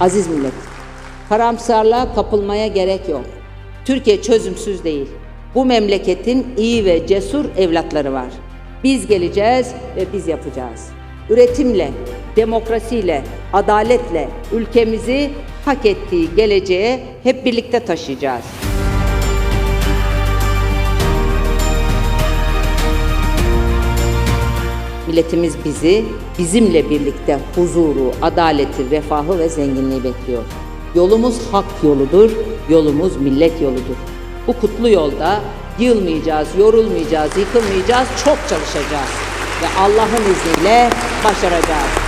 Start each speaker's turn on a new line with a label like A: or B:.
A: Aziz millet, karamsarlığa kapılmaya gerek yok. Türkiye çözümsüz değil. Bu memleketin iyi ve cesur evlatları var. Biz geleceğiz ve biz yapacağız. Üretimle, demokrasiyle, adaletle ülkemizi hak ettiği geleceğe hep birlikte taşıyacağız. Milletimiz bizi bizimle birlikte huzuru, adaleti, refahı ve zenginliği bekliyor. Yolumuz hak yoludur, yolumuz millet yoludur. Bu kutlu yolda yılmayacağız, yorulmayacağız, yıkılmayacağız, çok çalışacağız ve Allah'ın izniyle başaracağız.